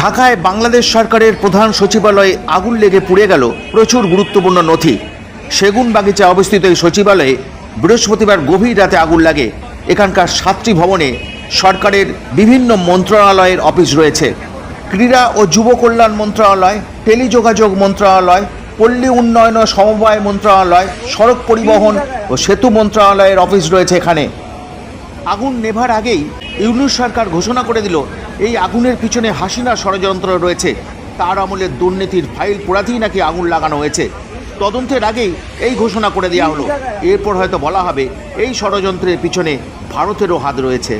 ঢাকায় বাংলাদেশ সরকারের প্রধান সচিবালয়ে আগুন লেগে পুড়ে গেল প্রচুর গুরুত্বপূর্ণ নথি। সেগুন বাগিচা অবস্থিত এই সচিবালয়ে বৃহস্পতিবার গভীর রাতে আগুন লাগে। এখানকার সাতটি ভবনে সরকারের বিভিন্ন মন্ত্রণালয়ের অফিস রয়েছে। ক্রীড়া ও যুব কল্যাণ মন্ত্রণালয়, টেলিযোগাযোগ মন্ত্রণালয়, পল্লী উন্নয়ন ও সমবায় মন্ত্রণালয়, সড়ক পরিবহন ও সেতু মন্ত্রণালয়ের অফিস রয়েছে এখানে। আগুন নেভার আগেই ইউনুস সরকার ঘোষণা করে দিল এই আগুনের পিছনে হাসিনা ষড়যন্ত্র রয়েছে। তার আমলে দুর্নীতির ফাইল পোড়াতেই নাকি আগুন লাগানো হয়েছে। তদন্তের আগেই এই ঘোষণা করে দেওয়া হলো। এরপর হয়তো বলা হবে, এই ষড়যন্ত্রের পিছনে ভারতেরও হাত রয়েছে।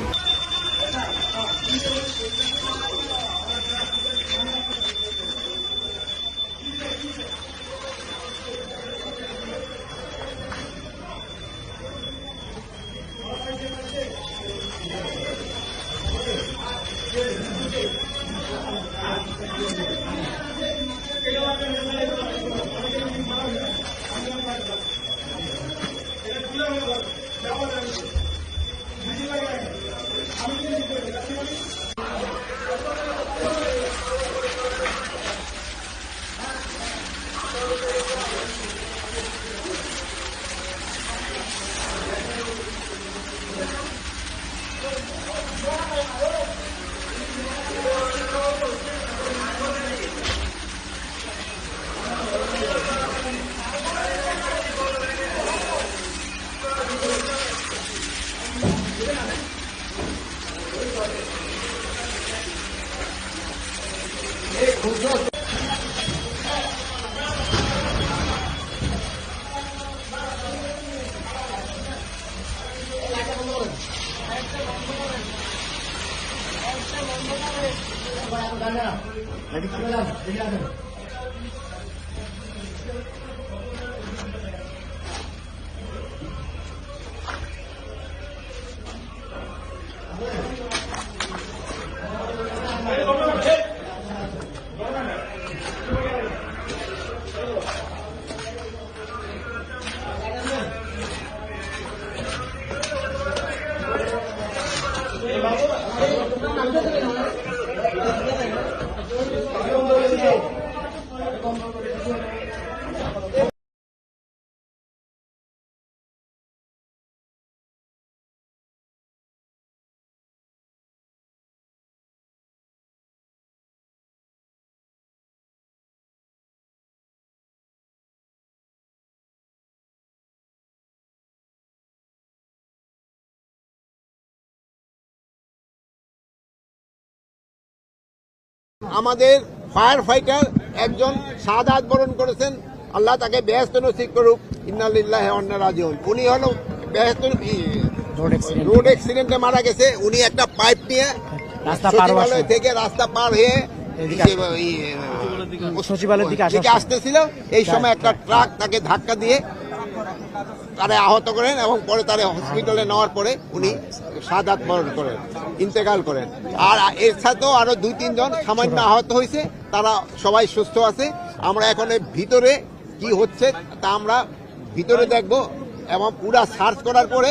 なるほど。Lagi tu dalam, lagi dalam. আমাদের ফায়ার ফাইটার একজন সাদাত বরণ করেছেন। আল্লাহ তাকে বেহেস্ত নসিব করুক। ইন্নালিল্লাহ রাজিউন। উনি হলো বেহেস্ত রোড অ্যাক্সিডেন্টে মারা গেছে। উনি একটা পাইপ নিয়ে রাস্তা পার সচিবালয় থেকে রাস্তা পার হয়ে এদিকে সে, ওই, সচিবালয়ের দিকে আসতেছিল। এই সময় একটা ট্রাক তাকে ধাক্কা দিয়ে তারে আহত করেন এবং পরে তারে হসপিটালে নেওয়ার পরে উনি সাদাত বরণ করেন, ইন্তেকাল করেন। আর এর সাথেও আরও দুই তিনজন সামান্য আহত হয়েছে, তারা সবাই সুস্থ আছে। আমরা এখন ভিতরে কি হচ্ছে তা আমরা ভিতরে দেখব এবং পুরা সার্চ করার পরে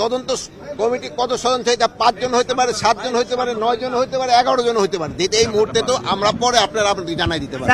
তদন্ত কমিটি কত সদস্য এটা পাঁচজন হইতে পারে, সাতজন হইতে পারে নয় জন হইতে পারে, এগারো জন হইতে পারে। এই মুহূর্তে তো আমরা পরে আপনারা আপনাদের জানাই দিতে পারি